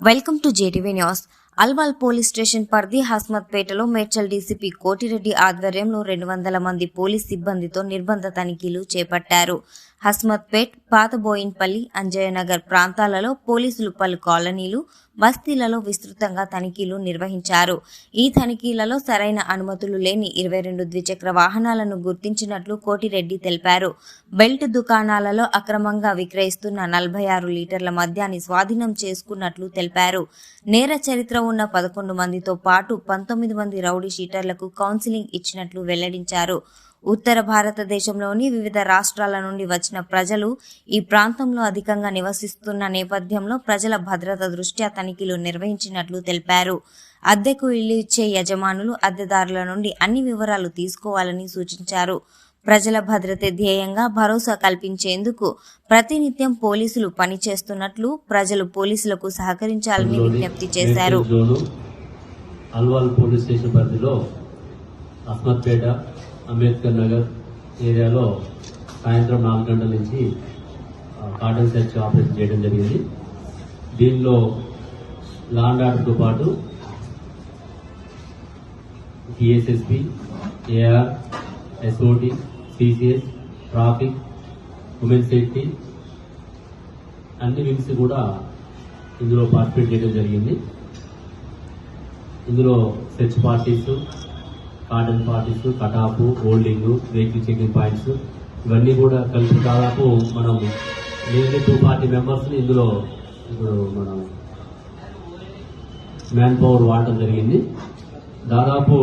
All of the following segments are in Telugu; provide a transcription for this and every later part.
Welcome to JD Veneers. Alwal police station పరిధి హస్మత్పేటలో మేడ్చల్ డీసీపీ కోటిరెడ్డి ఆధ్వర్యంలో రెండు వందల మంది పోలీస్ సిబ్బందితో నిర్బంధ తనిఖీలు చేపట్టారు. హస్మత్పేట్ పాత బోయిన్పల్లి అంజయనగర్ ప్రాంతాలలో పోలీసులు పలు కాలనీలు బస్తీలలో విస్తృతంగా తనిఖీలు నిర్వహించారు. ఈ తనిఖీలలో సరైన అనుమతులు లేని ఇరవై రెండు ద్విచక్ర వాహనాలను గుర్తించినట్లు కోటిరెడ్డి తెలిపారు. బెల్ట్ దుకాణాలలో అక్రమంగా విక్రయిస్తున్న నలభై ఆరు లీటర్ల మద్యాన్ని స్వాధీనం చేసుకున్నట్లు తెలిపారు. నేర చరిత్ర ఉన్న పదకొండు మందితో పాటు పంతొమ్మిది మంది రౌడీ షీటర్లకు కౌన్సిలింగ్ ఇచ్చినట్లు వెల్లడించారు. ఉత్తర భారతదేశంలోని వివిధ రాష్ట్రాల నుండి వచ్చిన ప్రజలు ఈ ప్రాంతంలో అధికంగా నివసిస్తున్న నేపథ్యంలో ప్రజల భద్రత దృష్ట్యా తనిఖీలు నిర్వహించినట్లు తెలిపారు. అద్దెకు ఇల్లు ఇచ్చే యజమానులు అద్దెదారుల నుండి అన్ని వివరాలు తీసుకోవాలని సూచించారు. ప్రజల భద్రత ధ్యేయంగా భరోసా కల్పించేందుకు ప్రతినిత్యం పోలీసులు పనిచేస్తున్నట్లు ప్రజలు పోలీసులకు సహకరించాలని విజ్ఞప్తి చేశారు. అల్వాల్ పోలీస్ స్టేషన్ పరిధిలో అస్మత్పేట అంబేద్కర్ నగర్ ఏరియాలో సాయంత్రం నాలుగు గంటల నుంచి కార్డన్ సెర్చ్ ఆపరేషన్ చేయడం జరిగింది. దీనిలో లాండ్ ఆర్డర్తో పాటు TSSP AR SOT CGS traffic women safety అన్ని వింగ్స్ కూడా ఇందులో పార్టిసిపేట్ చేయడం జరిగింది. ఇందులో సెర్చ్ పార్టీస్ కార్డన్ పార్టీస్ కటాపు హోల్డింగ్ వెహికల్ చెకింగ్ పాయింట్స్ ఇవన్నీ కూడా కలిసి దాదాపు మనం నియర్లీ టూ పార్టీ మెంబర్స్ని ఇందులో ఇప్పుడు మనం మ్యాన్ పవర్ వాడటం జరిగింది. దాదాపు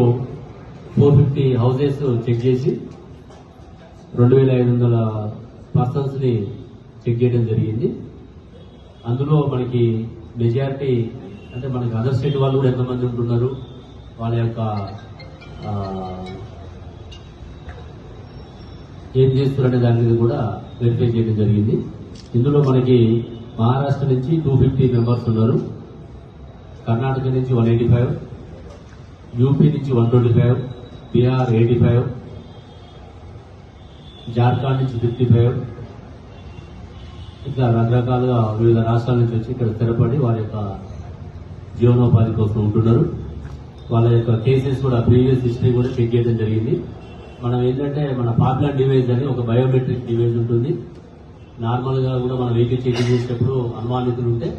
ఫోర్ ఫిఫ్టీ హౌసెస్ చెక్ చేసి రెండు వేల ఐదు వందల పర్సన్స్ని చెక్ చేయడం జరిగింది. అందులో మనకి మెజారిటీ అంటే మనకి అదర్ స్టేట్ వాళ్ళు కూడా ఎంతమంది ఉంటున్నారు వాళ్ళ యొక్క ఏం చేస్తున్నారనే దాని మీద కూడా వెరిఫై చేయడం జరిగింది. ఇందులో మనకి మహారాష్ట్ర నుంచి టూ ఫిఫ్టీ మెంబర్స్ ఉన్నారు కర్ణాటక నుంచి వన్ ఎయిటీ ఫైవ్ యూపీ నుంచి one twenty five Bihar eighty five Jharkhand నుంచి ఫిఫ్టీ ఫైవ్ ఇట్లా రకరకాలుగా వివిధ రాష్ట్రాల నుంచి వచ్చి ఇక్కడ స్థిరపడి వారి యొక్క జీవనోపాధి కోసం ఉంటున్నారు. వాళ్ళ యొక్క కేసెస్ కూడా ప్రీవియస్ హిస్టరీ కూడా చెక్ చేయడం జరిగింది. మనం ఏంటంటే మన పాపులర్ డివైజ్ అని ఒక బయోమెట్రిక్ డివైజ్ ఉంటుంది. నార్మల్గా కూడా మనం వెహికల్ చెకింగ్ చేసేటప్పుడు అనుమానితులు ఉంటే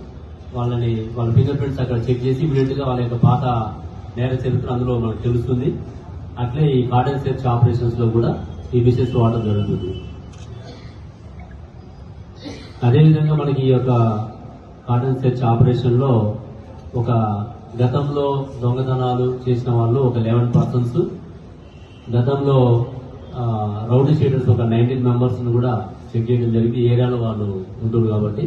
వాళ్ళని వాళ్ళ ఫింగర్ ప్రింట్స్ అక్కడ చెక్ చేసి ఇమీడియట్గా వాళ్ళ యొక్క పాత నేర చరిత్ర అందులో మనకు తెలుస్తుంది. అట్లే ఈ కార్డన్ సెర్చ్ ఆపరేషన్స్లో కూడా ఈ మిషన్స్ వాడడం జరుగుతుంది. అదేవిధంగా మనకి ఈ యొక్క కాటన్ సెర్చ్ ఆపరేషన్లో ఒక గతంలో దొంగతనాలు చేసిన వాళ్ళు ఒక లెవెన్ పర్సన్స్ గతంలో రౌడీ షీటర్స్ ఒక నైన్టీన్ మెంబర్స్ కూడా చెక్ చేయడం జరిగింది. ఏరియాలో వాళ్ళు ఉంటారు కాబట్టి